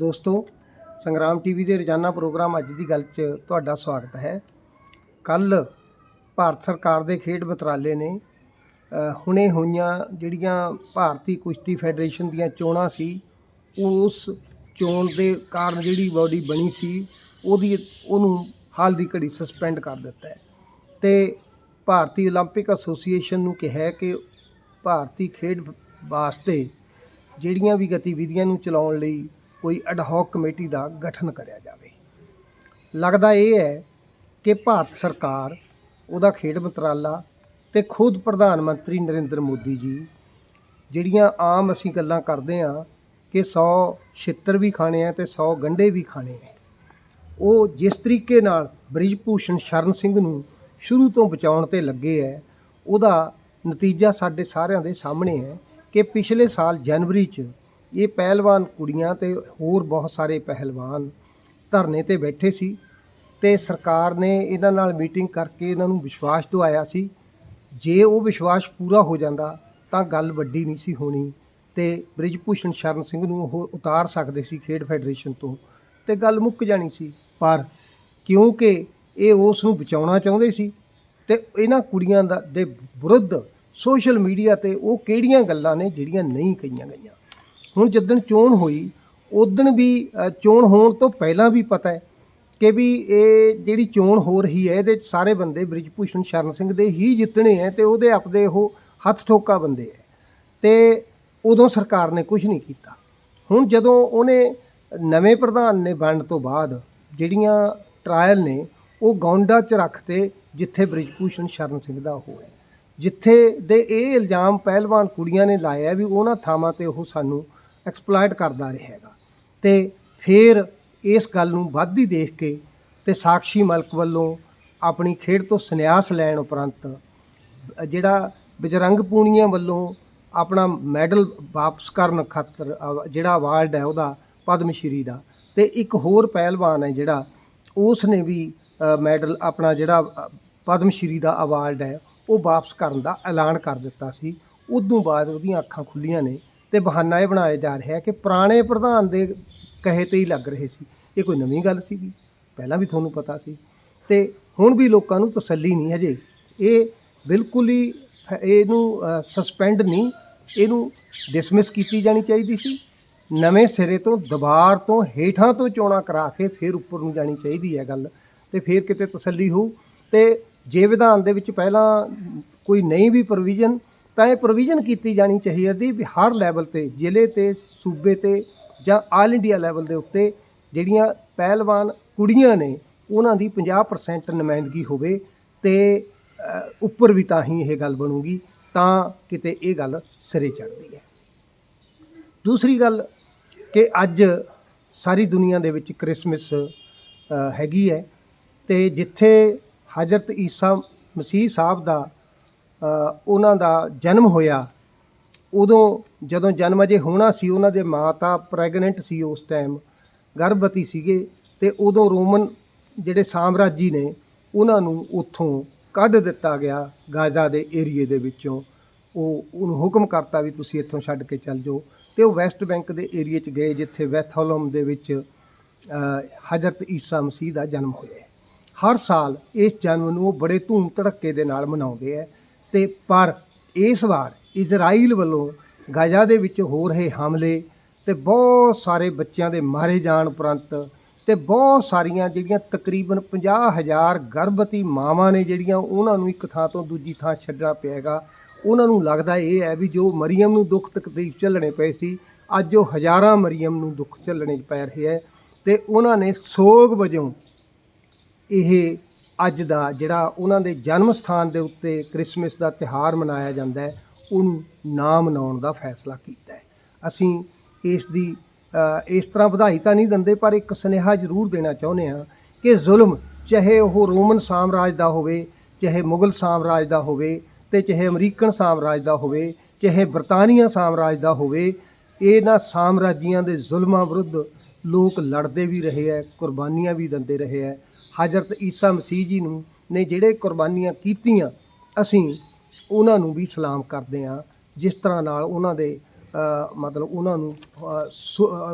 ਦੋਸਤੋ ਸੰਗਰਾਮ ਟੀਵੀ ਦੇ ਰੋਜ਼ਾਨਾ ਪ੍ਰੋਗਰਾਮ ਅੱਜ ਦੀ ਗੱਲ 'ਚ ਤੁਹਾਡਾ ਸਵਾਗਤ ਹੈ ਕੱਲ ਭਾਰਤ ਸਰਕਾਰ ਦੇ ਖੇਡ ਮੰਤਰਾਲੇ ਨੇ ਅ, ਹੁਣੇ ਹੋਈਆਂ ਜਿਹੜੀਆਂ ਭਾਰਤੀ ਕੁਸ਼ਤੀ ਫੈਡਰੇਸ਼ਨ ਦੀਆਂ ਚੋਣਾਂ ਸੀ ਉਸ ਚੋਣ ਦੇ ਕਾਰਨ ਜਿਹੜੀ ਬਾਡੀ ਬਣੀ ਸੀ ਉਹਦੀ ਉਹਨੂੰ ਹਾਲ ਦੀ ਘੜੀ ਸਸਪੈਂਡ ਕਰ ਦਿੱਤਾ ਹੈ ਤੇ ਭਾਰਤੀ 올림픽 ਐਸੋਸੀਏਸ਼ਨ ਨੂੰ ਕਿਹਾ ਹੈ ਕਿ ਭਾਰਤੀ ਖੇਡ ਵਾਸਤੇ ਜਿਹੜੀਆਂ ਵੀ ਗਤੀਵਿਧੀਆਂ ਨੂੰ ਚਲਾਉਣ ਲਈ ਕੋਈ ਅਡਹੌਕ ਕਮੇਟੀ ਦਾ ਗਠਨ ਕਰਿਆ ਜਾਵੇ। ਲੱਗਦਾ ਇਹ ਹੈ ਕਿ ਭਾਰਤ ਸਰਕਾਰ, ਉਹਦਾ ਖੇਡ ਮੰਤਰਾਲਾ ਤੇ ਖੁਦ ਪ੍ਰਧਾਨ ਮੰਤਰੀ ਨਰਿੰਦਰ ਮੋਦੀ ਜੀ, ਜਿਹੜੀਆਂ ਆਮ ਅਸੀਂ ਗੱਲਾਂ ਕਰਦੇ ਆ ਕਿ 100 ਛਿੱਤਰ ਵੀ ਖਾਣੇ ਆ ਤੇ 100 ਗੰਢੇ ਵੀ ਖਾਣੇ ਆ, ਉਹ ਜਿਸ ਤਰੀਕੇ ਨਾਲ ਬ੍ਰਿਜ ਭੂਸ਼ਣ ਸ਼ਰਨ ਸਿੰਘ ਨੂੰ ਸ਼ੁਰੂ ਤੋਂ ਬਚਾਉਣ ਤੇ ਲੱਗੇ ਹੈ, ਉਹਦਾ ਨਤੀਜਾ ਸਾਡੇ ਸਾਰਿਆਂ ਦੇ ਸਾਹਮਣੇ ਹੈ ਕਿ ਪਿਛਲੇ ਸਾਲ ਜਨਵਰੀ 'ਚ ਇਹ ਪਹਿਲਵਾਨ ਕੁੜੀਆਂ ਤੇ ਹੋਰ ਬਹੁਤ ਸਾਰੇ ਪਹਿਲਵਾਨ ਧਰਨੇ ਤੇ ਬੈਠੇ ਸੀ ਤੇ ਸਰਕਾਰ ਨੇ ਇਹਨਾਂ ਨਾਲ ਮੀਟਿੰਗ ਕਰਕੇ ਇਹਨਾਂ ਨੂੰ ਵਿਸ਼ਵਾਸ ਦਿਵਾਇਆ ਸੀ। ਜੇ ਉਹ ਵਿਸ਼ਵਾਸ ਪੂਰਾ ਹੋ ਜਾਂਦਾ ਤਾਂ ਗੱਲ ਵੱਡੀ ਨਹੀਂ ਸੀ ਹੋਣੀ ਤੇ ਬ੍ਰਿਜਭੂਸ਼ਣ ਸ਼ਰਨ ਸਿੰਘ ਨੂੰ ਉਹ ਉਤਾਰ ਸਕਦੇ ਸੀ ਖੇਡ ਫੈਡਰੇਸ਼ਨ ਤੋਂ ਤੇ ਗੱਲ ਮੁੱਕ ਜਾਣੀ ਸੀ। ਪਰ ਕਿਉਂਕਿ ਇਹ ਉਸ ਨੂੰ ਬਚਾਉਣਾ ਚਾਹੁੰਦੇ ਸੀ ਤੇ ਇਹਨਾਂ ਕੁੜੀਆਂ ਦਾ ਦੇ ਵਿਰੁੱਧ ਸੋਸ਼ਲ ਮੀਡੀਆ ਤੇ ਉਹ ਕਿਹੜੀਆਂ ਗੱਲਾਂ ਨੇ ਜਿਹੜੀਆਂ ਨਹੀਂ ਕਹੀਆਂ ਗਈਆਂ। ਹੁਣ ਜਿੱਦਣ ਚੋਣ ਹੋਈ ਉਦਣ ਵੀ ਚੋਣ ਹੋਣ ਤੋਂ ਪਹਿਲਾਂ ਵੀ ਪਤਾ ਹੈ ਕਿ ਵੀ ਇਹ ਜਿਹੜੀ ਚੋਣ ਹੋ ਰਹੀ ਹੈ, ਇਹਦੇ 'ਚ ਸਾਰੇ ਬੰਦੇ ਬ੍ਰਿਜਭੂਸ਼ਣ ਸ਼ਰਨ ਸਿੰਘ ਦੇ ਹੀ ਜਿੱਤਣੇ ਹੈ ਤੇ ਉਹਦੇ ਆਪਦੇ ਉਹ ਹੱਥ ਠੋਕਾ ਬੰਦੇ ਹੈ। ਤੇ ਉਦੋਂ ਸਰਕਾਰ ਨੇ ਕੁਝ ਨਹੀਂ ਕੀਤਾ। ਹੁਣ ਜਦੋਂ ਉਹਨੇ ਨਵੇਂ ਪ੍ਰਧਾਨ ਨੇ ਬਣਨ ਤੋਂ ਬਾਅਦ ਜਿਹੜੀਆਂ ਟਰਾਇਲ ਨੇ, ਉਹ ਗੌਂਡਾ 'ਚ ਰੱਖਤੇ ਜਿੱਥੇ ਬ੍ਰਿਜਭੂਸ਼ਣ ਸ਼ਰਨ ਸਿੰਘ ਦਾ ਹੋਇਆ ਜਿੱਥੇ ਦੇ ਇਹ ਇਲਜ਼ਾਮ ਪਹਿਲਵਾਨ ਕੁੜੀਆਂ ਨੇ ਲਾਇਆ ਵੀ ਉਹਨਾਂ ਥਾਵਾਂ ਤੇ ਉਹ ਸਾਨੂੰ ਐਕਸਪਲੋਇਟ ਕਰਦਾ ਰਿਹਾ ਹੈਗਾ ਤੇ ਫਿਰ ਇਸ ਗੱਲ ਨੂੰ ਵੱਧਦੀ ਦੇਖ ਕੇ ਤੇ ਸਾਕਸ਼ੀ ਮਲਕ ਵੱਲੋਂ ਆਪਣੀ ਖੇਡ ਤੋਂ ਸੰਨਿਆਸ ਲੈਣ ਉਪਰੰਤ, ਜਿਹੜਾ ਬਜਰੰਗ ਪੂਣੀਆਂ ਵੱਲੋਂ ਆਪਣਾ ਮੈਡਲ ਵਾਪਸ ਕਰਨ ਖਾਤਰ, ਜਿਹੜਾ ਅਵਾਰਡ ਹੈ ਉਹਦਾ ਪਦਮ ਸ਼੍ਰੀ ਦਾ, ਤੇ ਇੱਕ ਹੋਰ ਪਹਿਲਵਾਨ ਹੈ ਜਿਹੜਾ ਉਸ ਨੇ ਵੀ ਮੈਡਲ ਆਪਣਾ ਜਿਹੜਾ ਪਦਮ ਸ਼੍ਰੀ ਦਾ ਅਵਾਰਡ ਹੈ, ਉਹ ਵਾਪਸ ਕਰਨ ਦਾ ਐਲਾਨ ਕਰ ਦਿੱਤਾ ਸੀ। ਉਦੋਂ ਬਾਅਦ ਉਹਦੀਆਂ ਅੱਖਾਂ ਖੁੱਲੀਆਂ ਨੇ। ਤੇ ਬਹਾਨਾ ਇਹ ਬਣਾਇਆ ਜਾ ਰਿਹਾ ਹੈ ਕਿ ਪੁਰਾਣੇ ਪ੍ਰਧਾਨ ਦੇ ਕਹੇ ਤੇ ਹੀ ਲੱਗ ਰਹੇ ਸੀ। ਇਹ ਕੋਈ ਨਵੀਂ ਗੱਲ ਸੀਗੀ। ਪਹਿਲਾਂ ਵੀ ਤੁਹਾਨੂੰ ਪਤਾ ਸੀ। ਤੇ ਹੁਣ ਵੀ ਲੋਕਾਂ ਨੂੰ ਤਸੱਲੀ ਨਹੀਂ ਹਜੇ। ਇਹ ਬਿਲਕੁਲ ਹੀ ਇਹਨੂੰ ਸਸਪੈਂਡ ਨਹੀਂ, ਇਹਨੂੰ ਡਿਸਮਿਸ ਕੀਤੀ ਜਾਣੀ ਚਾਹੀਦੀ ਸੀ। ਨਵੇਂ ਸਿਰੇ ਤੋਂ ਦੁਬਾਰ ਤੋਂ, ਹੇਠਾਂ ਤੋਂ ਚੋਣਾਂ ਕਰਾ ਕੇ ਫਿਰ ਉੱਪਰ ਨੂੰ ਜਾਣੀ ਚਾਹੀਦੀ ਹੈ ਗੱਲ। ਤੇ ਫਿਰ ਕਿਤੇ ਤਸੱਲੀ ਹੋਊ। ਤੇ ਜੇ ਵਿਧਾਨ ਦੇ ਵਿੱਚ ਪਹਿਲਾਂ ਕੋਈ ਨਹੀਂ ਵੀ ਪ੍ਰੋਵੀਜ਼ਨ ਤਾਂ ਇਹ ਪ੍ਰੋਵੀਜ਼ਨ ਕੀਤੀ ਜਾਣੀ ਚਾਹੀਦੀ ਵੀ ਹਰ ਲੈਵਲ ਤੇ, ਜ਼ਿਲ੍ਹੇ ਤੇ, ਸੂਬੇ ਤੇ ਜਾਂ ਆਲ ਇੰਡੀਆ ਲੈਵਲ ਦੇ ਉੱਤੇ ਜਿਹੜੀਆਂ ਪਹਿਲਵਾਨ ਕੁੜੀਆਂ ਨੇ, ਉਹਨਾਂ ਦੀ 50% ਨੁਮਾਇੰਦਗੀ ਹੋਵੇ ਤੇ ਉੱਪਰ ਵੀ ਤਾਂ ਹੀ ਇਹ ਗੱਲ ਬਣੂਗੀ, ਤਾਂ ਕਿਤੇ ਇਹ ਗੱਲ ਸਿਰੇ ਚੜ੍ਹਦੀ ਹੈ। ਦੂਸਰੀ ਗੱਲ ਕਿ ਅੱਜ ਸਾਰੀ ਦੁਨੀਆ ਦੇ ਵਿੱਚ ਕ੍ਰਿਸਮਸ ਹੈਗੀ ਹੈ ਤੇ ਜਿੱਥੇ ਹਜ਼ਰਤ ਈਸਾ ਮਸੀਹ ਸਾਹਿਬ ਦਾ ਉਹਨਾਂ ਦਾ ਜਨਮ ਹੋਇਆ। ਉਦੋਂ ਜਦੋਂ ਜਨਮ ਅਜੇ ਹੋਣਾ ਸੀ, ਉਹਨਾਂ ਦੇ ਮਾਤਾ ਪ੍ਰੈਗਨੈਂਟ ਸੀ ਉਸ ਟਾਈਮ ਗਰਭਵਤੀ ਸੀਗੇ ਤੇ ਉਦੋਂ ਰੋਮਨ ਜਿਹੜੇ ਸਾਮਰਾਜੀ ਨੇ, ਉਹਨਾਂ ਨੂੰ ਉੱਥੋਂ ਕੱਢ ਦਿੱਤਾ ਗਿਆ ਗਾਜ਼ਾ ਦੇ ਏਰੀਏ ਦੇ ਵਿੱਚੋਂ। ਉਹ, ਉਹਨੂੰ ਹੁਕਮ ਕਰਤਾ ਵੀ ਤੁਸੀਂ ਇੱਥੋਂ ਛੱਡ ਕੇ ਚੱਲ ਜਾਓ ਤੇ ਉਹ ਵੈਸਟ ਬੈਂਕ ਦੇ ਏਰੀਏ 'ਚ ਗਏ, ਜਿੱਥੇ ਵੈਥੋਲਮ ਦੇ ਵਿੱਚ ਹਜ਼ਰਤ ਈਸਾ ਮਸੀਹ ਦਾ ਜਨਮ ਹੋਇਆ। ਹਰ ਸਾਲ ਇਸ ਜਨਮ ਨੂੰ ਉਹ ਬੜੇ ਧੂਮ ਧੜੱਕੇ ਦੇ ਨਾਲ ਮਨਾਉਂਦੇ ਹੈ ਤੇ ਪਰ ਇਸ ਵਾਰ ਇਜ਼ਰਾਈਲ ਵੱਲੋਂ ਗਾਜ਼ਾ ਦੇ ਵਿੱਚ ਹੋ ਰਹੇ ਹਮਲੇ ਤੇ ਬਹੁਤ ਸਾਰੇ ਬੱਚਿਆਂ ਦੇ ਮਾਰੇ ਜਾਣ ਉਪਰੰਤ ਤੇ ਬਹੁਤ ਸਾਰੀਆਂ ਜਿਹੜੀਆਂ ਤਕਰੀਬਨ 50000 ਗਰਭਵਤੀ ਮਾਵਾਂ ਨੇ ਜਿਹੜੀਆਂ ਉਹਨਾਂ ਨੂੰ ਇੱਕ ਥਾਂ ਤੋਂ ਦੂਜੀ ਥਾਂ ਛੱਡਣਾ ਪਿਆਗਾ। ਉਹਨਾਂ ਨੂੰ ਲੱਗਦਾ ਇਹ ਹੈ ਵੀ ਜੋ ਮਰੀਮ ਨੂੰ ਦੁੱਖ ਤਕਲੀਫ ਝੱਲਣੇ ਪਏ ਸੀ, ਅੱਜ ਉਹ ਹਜ਼ਾਰਾਂ ਮਰੀਮ ਨੂੰ ਦੁੱਖ ਝੱਲਣੇ ਪੈ ਰਹੇ ਹੈ ਤੇ ਉਹਨਾਂ ਨੇ ਸੋਗ ਵਜੋਂ ਇਹ ਅੱਜ ਦਾ ਜਿਹੜਾ ਉਹਨਾਂ ਦੇ ਜਨਮ ਸਥਾਨ ਦੇ ਉੱਤੇ ਕ੍ਰਿਸਮਸ ਦਾ ਤਿਹਾਰ ਮਨਾਇਆ ਜਾਂਦਾ ਹੈ, ਉਹਨੂੰ ਨਾ ਮਨਾਉਣ ਦਾ ਫੈਸਲਾ ਕੀਤਾ ਹੈ। ਅਸੀਂ ਇਸ ਦੀ ਇਸ ਤਰ੍ਹਾਂ ਵਧਾਈ ਤਾਂ ਨਹੀਂ ਦਿੰਦੇ, ਪਰ ਇੱਕ ਸੁਨੇਹਾ ਜ਼ਰੂਰ ਦੇਣਾ ਚਾਹੁੰਦੇ ਹਾਂ ਕਿ ਜ਼ੁਲਮ ਚਾਹੇ ਉਹ ਰੋਮਨ ਸਾਮਰਾਜ ਦਾ ਹੋਵੇ, ਚਾਹੇ ਮੁਗਲ ਸਾਮਰਾਜ ਦਾ ਹੋਵੇ ਤੇ ਚਾਹੇ ਅਮਰੀਕਨ ਸਾਮਰਾਜ ਦਾ ਹੋਵੇ, ਚਾਹੇ ਬਰਤਾਨੀਆ ਸਾਮਰਾਜ ਦਾ ਹੋਵੇ, ਇਹਨਾਂ ਸਾਮਰਾਜੀਆਂ ਦੇ ਜ਼ੁਲਮਾਂ ਵਿਰੁੱਧ ਲੋਕ ਲੜਦੇ ਵੀ ਰਹੇ ਹੈ, ਕੁਰਬਾਨੀਆਂ ਵੀ ਦਿੰਦੇ ਰਹੇ ਹੈ। ਹਜ਼ਰਤ ਈਸਾ ਮਸੀਹ ਜੀ ਨੂੰ ਨੇ ਜਿਹੜੇ ਕੁਰਬਾਨੀਆਂ ਕੀਤੀਆਂ, ਅਸੀਂ ਉਹਨਾਂ ਨੂੰ ਵੀ ਸਲਾਮ ਕਰਦੇ ਹਾਂ, ਜਿਸ ਤਰ੍ਹਾਂ ਨਾਲ ਉਹਨਾਂ ਦੇ ਮਤਲਬ ਉਹਨਾਂ ਨੂੰ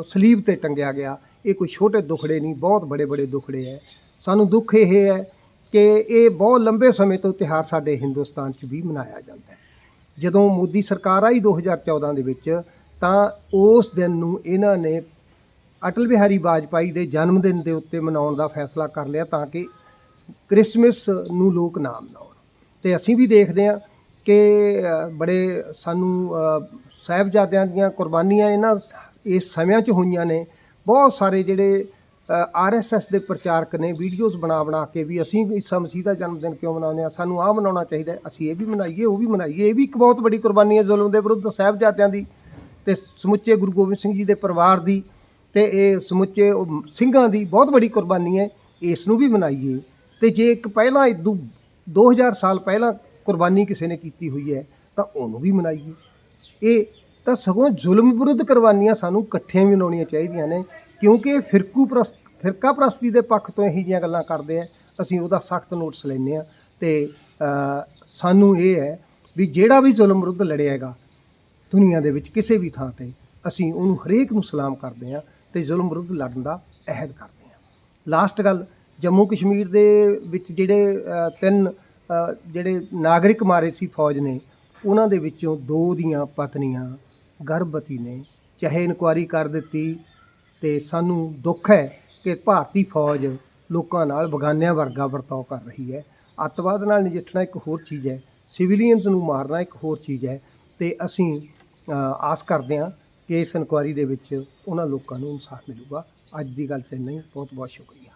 ਸਲੀਬ ਤੇ ਟੰਗਿਆ ਗਿਆ। ਇਹ ਕੋਈ ਛੋਟੇ ਦੁਖੜੇ ਨਹੀਂ, ਬਹੁਤ ਬੜੇ ਬੜੇ ਦੁਖੜੇ ਹੈ। ਸਾਨੂੰ ਦੁੱਖ ਇਹ ਹੈ ਕਿ ਇਹ ਬਹੁਤ ਲੰਬੇ ਸਮੇਂ ਤੋਂ ਤਿਉਹਾਰ ਸਾਡੇ ਹਿੰਦੁਸਤਾਨ 'ਚ ਵੀ ਮਨਾਇਆ ਜਾਂਦਾ ਹੈ। ਜਦੋਂ ਮੋਦੀ ਸਰਕਾਰ ਆਈ 2014 ਦੇ ਵਿੱਚ, ਤਾਂ ਉਸ ਦਿਨ ਨੂੰ ਇਹਨਾਂ ਨੇ ਅਟਲ ਬਿਹਾਰੀ ਵਾਜਪਾਈ ਦੇ ਜਨਮ ਦਿਨ ਦੇ ਉੱਤੇ ਮਨਾਉਣ ਦਾ ਫੈਸਲਾ ਕਰ ਲਿਆ ਤਾਂ ਕਿ ਕ੍ਰਿਸਮਸ ਨੂੰ ਲੋਕ ਨਾ ਮਨਾਉਣ ਤੇ ਅਸੀਂ ਵੀ ਦੇਖਦੇ ਹਾਂ ਕਿ ਬੜੇ ਸਾਨੂੰ ਅ, ਸਾਹਿਬਜ਼ਾਦਿਆਂ ਦੀਆਂ ਕੁਰਬਾਨੀਆਂ ਇਹਨਾਂ ਇਸ ਸਮਿਆਂ 'ਚ ਹੋਈਆਂ ਨੇ। ਬਹੁਤ ਸਾਰੇ ਜਿਹੜੇ ਆਰਐਸਐਸ ਦੇ ਪ੍ਰਚਾਰਕ ਨੇ ਵੀਡੀਓਜ਼ ਬਣਾ ਬਣਾ ਕੇ ਵੀ ਅਸੀਂ ਈਸਾ ਮਸੀਹ ਦਾ ਜਨਮ ਦਿਨ ਕਿਉਂ ਮਨਾਉਂਦੇ ਆ ਸਾਨੂੰ ਆਹ ਮਨਾਉਣਾ ਚਾਹੀਦਾ ਅਸੀਂ ਇਹ ਵੀ ਮਨਾਈਏ ਉਹ ਵੀ ਮਨਾਈਏ। ਇਹ ਵੀ ਇੱਕ ਬਹੁਤ ਵੱਡੀ ਕੁਰਬਾਨੀ ਹੈ ਜ਼ੁਲਮ ਦੇ ਵਿਰੁੱਧ ਸਾਹਿਬਜ਼ਾਦਿਆਂ ਦੀ ਤੇ ਸਮੁੱਚੇ ਗੁਰੂ ਗੋਬਿੰਦ ਸਿੰਘ ਜੀ ਦੇ ਪਰਿਵਾਰ ਦੀ। ਤੇ ਇਹ ਸਮੁੱਚੇ ਉਹ ਸਿੰਘਾਂ ਦੀ ਬਹੁਤ ਵੱਡੀ ਕੁਰਬਾਨੀ ਹੈ, ਇਸ ਨੂੰ ਵੀ ਮਨਾਈਏ। ਤੇ ਜੇ ਇੱਕ ਪਹਿਲਾਂ ਇਦੋਂ 2000 ਸਾਲ ਪਹਿਲਾਂ ਕੁਰਬਾਨੀ ਕਿਸੇ ਨੇ ਕੀਤੀ ਹੋਈ ਹੈ, ਤਾਂ ਉਹਨੂੰ ਵੀ ਮਨਾਈਏ। ਇਹ ਤਾਂ ਸਗੋਂ ਜ਼ੁਲਮ ਵਿਰੁੱਧ ਕੁਰਬਾਨੀਆਂ ਸਾਨੂੰ ਇਕੱਠੀਆਂ ਵੀ ਮਨਾਉਣੀਆਂ ਚਾਹੀਦੀਆਂ ਨੇ, ਕਿਉਂਕਿ ਫਿਰਕੂ ਪ੍ਰਸਤ ਫਿਰਕਾ ਪ੍ਰਸਤੀ ਦੇ ਪੱਖ ਤੋਂ ਇਹੋ ਜਿਹੀਆਂ ਗੱਲਾਂ ਕਰਦੇ ਆ, ਅਸੀਂ ਉਹਦਾ ਸਖਤ ਨੋਟਿਸ ਲੈਂਦੇ ਆ ਤੇ ਸਾਨੂੰ ਇਹ ਹੈ ਵੀ ਜਿਹੜਾ ਵੀ ਜ਼ੁਲਮ ਵਿਰੁੱਧ ਲੜਿਆ ਹੈਗਾ, ਦੁਨੀਆ ਦੇ ਵਿੱਚ ਕਿਸੇ ਵੀ ਥਾਂ ਤੇ, ਅਸੀਂ ਉਹਨੂੰ ਹਰੇਕ ਨੂੰ ਸਲਾਮ ਕਰਦੇ ਹਾਂ। ਤੇ ਜ਼ੁਲਮ ਵਿਰੁੱਧ ਲੜਨ ਦਾ ਅਹਿਦ ਕਰਦੇ ਹਾਂ। ਲਾਸਟ ਗੱਲ, ਜੰਮੂ ਕਸ਼ਮੀਰ ਦੇ ਵਿੱਚ ਜਿਹੜੇ ਤਿੰਨ ਜਿਹੜੇ ਨਾਗਰਿਕ ਮਾਰੇ ਸੀ ਫੌਜ ਨੇ, ਉਹਨਾਂ ਦੇ ਵਿੱਚੋਂ ਦੋ ਦੀਆਂ ਪਤਨੀਆਂ ਗਰਭਵਤੀ ਨੇ। ਚਾਹੇ ਇਨਕੁਆਰੀ ਕਰ ਦਿੱਤੀ ਤੇ ਸਾਨੂੰ ਦੁੱਖ ਹੈ ਕਿ ਭਾਰਤੀ ਫੌਜ ਲੋਕਾਂ ਨਾਲ ਬਗਾਨਿਆਂ ਵਰਗਾ ਵਰਤਾਓ ਕਰ ਰਹੀ ਹੈ। ਅੱਤਵਾਦ ਨਾਲ ਨਜਿੱਠਣਾ ਇੱਕ ਹੋਰ ਚੀਜ਼ ਹੈ, ਸਿਵਿਲੀਅਨਸ ਨੂੰ ਮਾਰਨਾ ਇੱਕ ਹੋਰ ਚੀਜ਼ ਹੈ ਤੇ ਅਸੀਂ ਆਸ ਕਰਦੇ ਹਾਂ ਕਿ ਇਸ ਇਨਕੁਆਰੀ ਦੇ ਵਿੱਚ ਉਹਨਾਂ ਲੋਕਾਂ ਨੂੰ ਇਨਸਾਫ ਮਿਲੂਗਾ। ਅੱਜ ਦੀ ਗੱਲ ਤੇ ਨਹੀਂ ਬਹੁਤ ਬਹੁਤ ਸ਼ੁਕਰੀਆ।